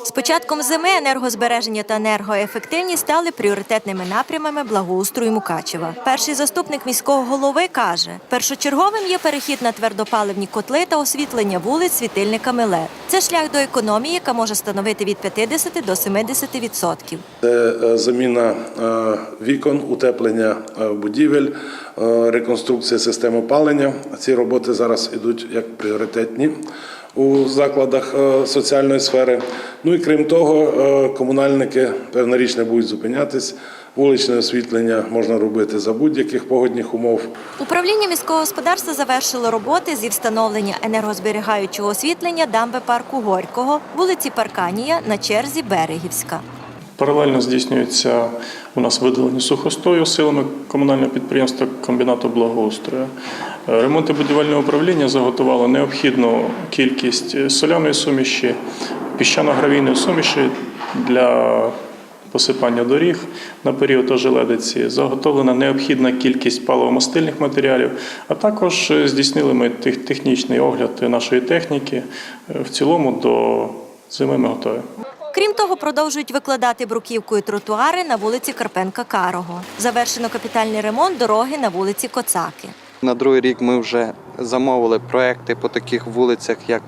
З початком зими енергозбереження та енергоефективність стали пріоритетними напрямами благоустрою Мукачева. Перший заступник міського голови каже, першочерговим є перехід на твердопаливні котли та освітлення вулиць світильниками ЛЕД. Це шлях до економії, яка може становити від 50 до 70 відсотків. Це е, заміна е, вікон, утеплення е, будівель, е, реконструкція системи опалення. Ці роботи зараз йдуть як пріоритетні у закладах е, соціальної сфери. Ну і крім того, е, комунальники певна річ не будуть зупинятись. Вуличне освітлення можна робити за будь-яких погодних умов. Управління міського господарства завершило роботи зі встановлення енергозберігаючого освітлення дамби парку Горького, вулиці Парканія на черзі Берегівська. Паралельно здійснюється у нас видалення сухостою силами комунального підприємства комбінату благоустрою. Е, Ремонти будівельного управління заготувало необхідну кількість соляної суміші, піщано-гравійної суміші для посипання доріг на період ожеледиці. Заготовлена необхідна кількість паливомастильних матеріалів, а також е, здійснили ми технічний огляд нашої техніки. Е, В цілому до зими ми готові. Крім того, продовжують викладати бруківку і тротуари на вулиці Карпенка Карого. Завершено капітальний ремонт дороги на вулиці Коцаки. На другий рік ми вже замовили проекти по таких вулицях, як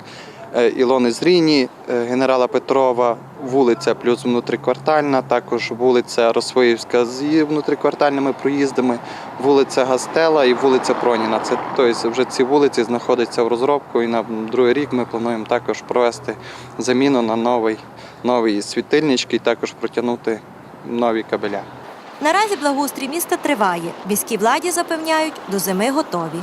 е, Ілони Зріні, е, генерала Петрова, вулиця плюс внутриквартальна, також вулиця Росвоївська з внутриквартальними проїздами, вулиця Гастела і вулиця Проніна. Це тобто вже ці вулиці знаходяться в розробку, і на другий рік ми плануємо також провести заміну на новий, нові світильнички і також протягнути нові кабеля. Наразі благоустрій міста триває. Міській владі запевняють, до зими готові.